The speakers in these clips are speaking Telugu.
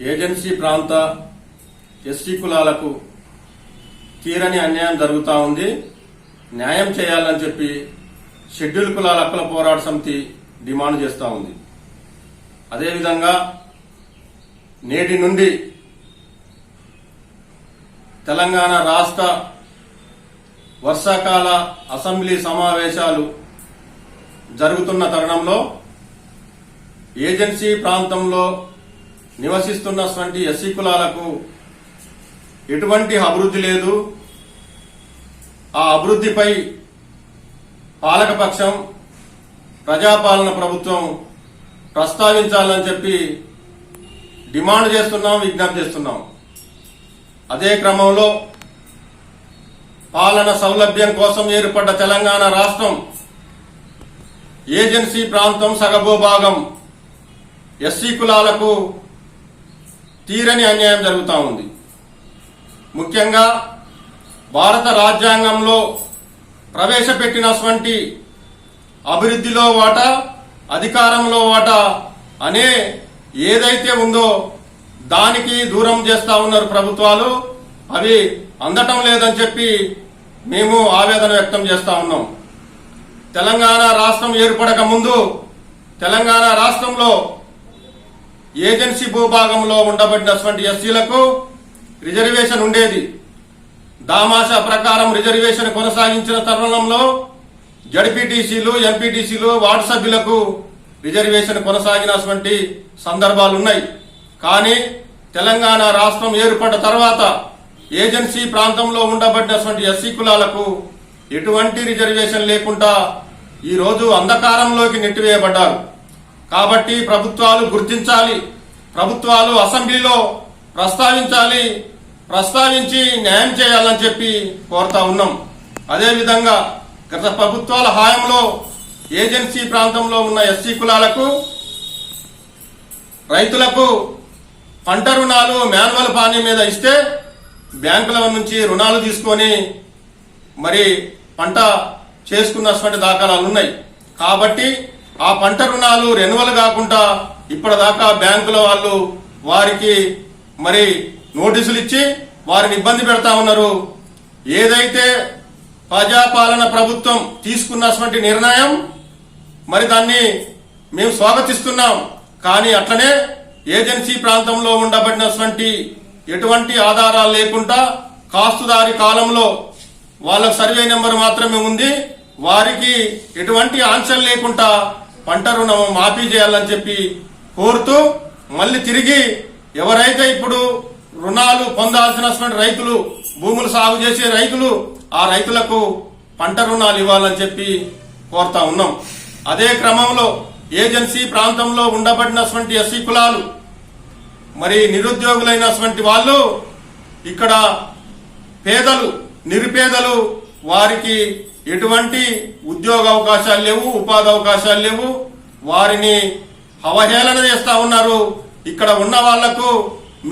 ఏజెన్సీ ప్రాంత ఎస్సీ కులాలకు తీరని అన్యాయం జరుగుతూ ఉంది. న్యాయం చేయాలని చెప్పి షెడ్యూల్ కులాల హక్కుల పోరాట సమితి డిమాండ్ చేస్తూ ఉంది. అదేవిధంగా నేటి నుండి తెలంగాణ రాష్ట్ర వర్షాకాల అసెంబ్లీ సమావేశాలు జరుగుతున్న తరుణంలో ఏజెన్సీ ప్రాంతంలో నివసిస్తున్నటువంటి ఎస్సీ కులాలకు ఎటువంటి అభివృద్ధి లేదు. ఆ అభివృద్ధిపై పాలకపక్షం ప్రజాపాలన ప్రభుత్వం ప్రస్తావించాలని చెప్పి డిమాండ్ చేస్తున్నాం విజ్ఞప్తి చేస్తున్నాం. అదే క్రమంలో పాలన సౌలభ్యం కోసం ఏర్పడ్డ తెలంగాణ రాష్ట్రం ఏజెన్సీ ప్రాంతం సగభూభాగం ఎస్సీ కులాలకు తీరని అన్యాయం జరుగుతూ ఉంది. ముఖ్యంగా భారత రాజ్యాంగంలో ప్రవేశపెట్టినటువంటి అభివృద్ధిలో వాటా అధికారంలో వాటా అనే ఏదైతే ఉందో దానికి దూరం చేస్తా ఉన్నారు ప్రభుత్వాలు అవి అందటం లేదని చెప్పి మేము ఆవేదన వ్యక్తం చేస్తా ఉన్నాం. తెలంగాణ రాష్ట్రం ఏర్పడక ముందు తెలంగాణ రాష్ట్రంలో ఏజెన్సీ భూభాగంలో ఉండబడినటువంటి ఎస్సీలకు రిజర్వేషన్ ఉండేది. దామాషా ప్రకారం రిజర్వేషన్ కొనసాగించిన తరుణంలో జడ్పీటీసీలు ఎంపీటీసీలు వార్డు సభ్యులకు రిజర్వేషన్ కొనసాగినటువంటి సందర్భాలు ఉన్నాయి కానీ తెలంగాణ రాష్ట్రం ఏర్పడ్డ తర్వాత ఏజెన్సీ ప్రాంతంలో ఉండబడినటువంటి ఎస్సీ కులాలకు ఎటువంటి రిజర్వేషన్ లేకుండా ఈరోజు అంధకారంలోకి నెట్టివేయబడ్డారు. కాబట్టి ప్రభుత్వాలు గుర్తించాలి. ప్రభుత్వాలు అసెంబ్లీలో ప్రస్తావించాలి. ప్రస్తావించి న్యాయం చేయాలని చెప్పి కోరుతా ఉన్నాం. అదేవిధంగా గత ప్రభుత్వాల హాయంలో ఏజెన్సీ ప్రాంతంలో ఉన్న ఎస్సీ కులాలకు రైతులకు పంట రుణాలు మాన్యువల్ పానీ మీద ఇస్తే బ్యాంకుల నుంచి రుణాలు తీసుకొని మరి పంట చేసుకున్నటువంటి దాఖలాలు ఉన్నాయి. కాబట్టి ఆ పంట రుణాలు రెన్యువల్ కాకుండా ఇప్పటిదాకా బ్యాంకుల వాళ్ళు వారికి మరి నోటీసులు ఇచ్చి వారిని ఇబ్బంది పెడతా ఉన్నారు. ఏదైతే ప్రజాపాలన ప్రభుత్వం తీసుకున్నటువంటి నిర్ణయం మరి దాన్ని మేము స్వాగతిస్తున్నాం. కానీ అట్లనే ఏజెన్సీ ప్రాంతంలో ఉండబడినటువంటి ఎటువంటి ఆధారాలు లేకుండా కాస్తుదారి కాలంలో వాళ్ళ సర్వే నెంబర్ మాత్రమే ఉంది. వారికి ఎటువంటి ఆంక్షలు లేకుండా పంట రుణం మాఫీ చేయాలని చెప్పి కోరుతూ మళ్ళీ తిరిగి ఎవరైతే ఇప్పుడు రుణాలు పొందాల్సినటువంటి రైతులు భూములు సాగు చేసే రైతులు ఆ రైతులకు పంట రుణాలు ఇవ్వాలని చెప్పి కోరుతా ఉన్నాం. అదే క్రమంలో ఏజెన్సీ ప్రాంతంలో ఉండబడినటువంటి ఎస్సీ కులాలు మరి నిరుద్యోగులైనటువంటి వాళ్ళు ఇక్కడ పేదలు నిరుపేదలు వారికి ఎటువంటి ఉద్యోగ అవకాశాలు లేవు ఉపాధి అవకాశాలు లేవు. వారిని అవహేళన చేస్తా ఉన్నారు. ఇక్కడ ఉన్న వాళ్ళకు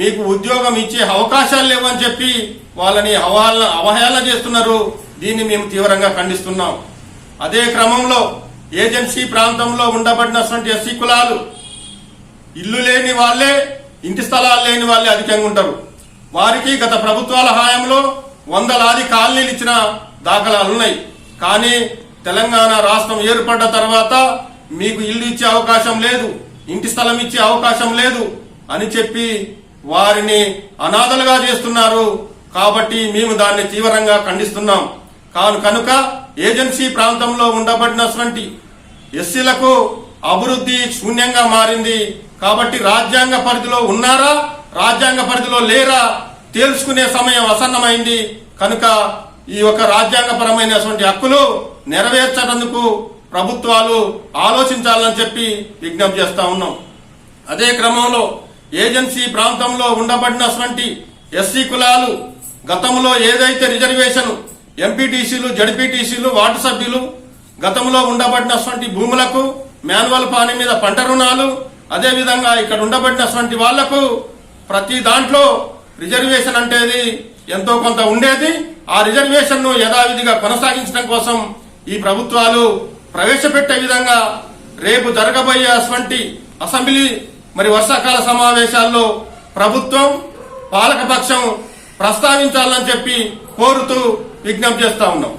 మీకు ఉద్యోగం ఇచ్చే అవకాశాలు లేవని చెప్పి వాళ్ళని అవహేళన అవహేళన చేస్తున్నారు. దీన్ని మేము తీవ్రంగా ఖండిస్తున్నాం. అదే క్రమంలో ఏజెన్సీ ప్రాంతంలో ఉండబడినటువంటి ఎస్సీ కులాలు ఇల్లు లేని వాళ్ళే ఇంటి స్థలాలు లేని వాళ్ళే అధికంగా ఉంటారు. వారికి గత ప్రభుత్వాల హాయంలో వందలాది కాలనీలు ఇచ్చిన దాఖలాలు ఉన్నాయి. కానీ తెలంగాణ రాష్ట్రం ఏర్పడ్డ తర్వాత మీకు ఇల్లు ఇచ్చే అవకాశం లేదు ఇంటి స్థలం ఇచ్చే అవకాశం లేదు అని చెప్పి వారిని అనాథలుగా చేస్తున్నారు. కాబట్టి మేము దాన్ని తీవ్రంగా ఖండిస్తున్నాం. కాను కనుక ఏజెన్సీ ప్రాంతంలో ఉండబడినటువంటి ఎస్సీలకు అభివృద్ధి శూన్యంగా మారింది. కాబట్టి రాజ్యాంగ పరిధిలో ఉన్నారా రాజ్యాంగ పరిధిలో లేరా తేల్చుకునే సమయం అసన్నమైంది. కనుక ఈ యొక్క రాజ్యాంగపరమైనటువంటి హక్కులు నెరవేర్చడందుకు ప్రభుత్వాలు ఆలోచించాలని చెప్పి విజ్ఞప్తి చేస్తా ఉన్నాం. అదే క్రమంలో ఏజెన్సీ ప్రాంతంలో ఉండబడినటువంటి ఎస్సీ కులాలు గతంలో ఏదైతే రిజర్వేషన్ ఎంపీటీసీలు జడ్పీటీసీలు వార్డు సభ్యులు గతంలో ఉండబడినటువంటి భూములకు మాన్యువల్ పాని మీద పంట రుణాలు అదేవిధంగా ఇక్కడ ఉండబడినటువంటి వాళ్ళకు ప్రతి దాంట్లో రిజర్వేషన్ అంటేది ఎంతో కొంత ఉండేది. ఆ రిజర్వేషన్ను యథావిధిగా కొనసాగించడం కోసం ఈ ప్రభుత్వాలు ప్రవేశపెట్టే విధంగా రేపు జరగబోయే అటువంటి అసెంబ్లీ మరి వర్షాకాల సమావేశాల్లో ప్రభుత్వం పాలకపక్షం ప్రస్తావించాలని చెప్పి కోరుతూ విజ్ఞప్తి చేస్తా ఉన్నాం.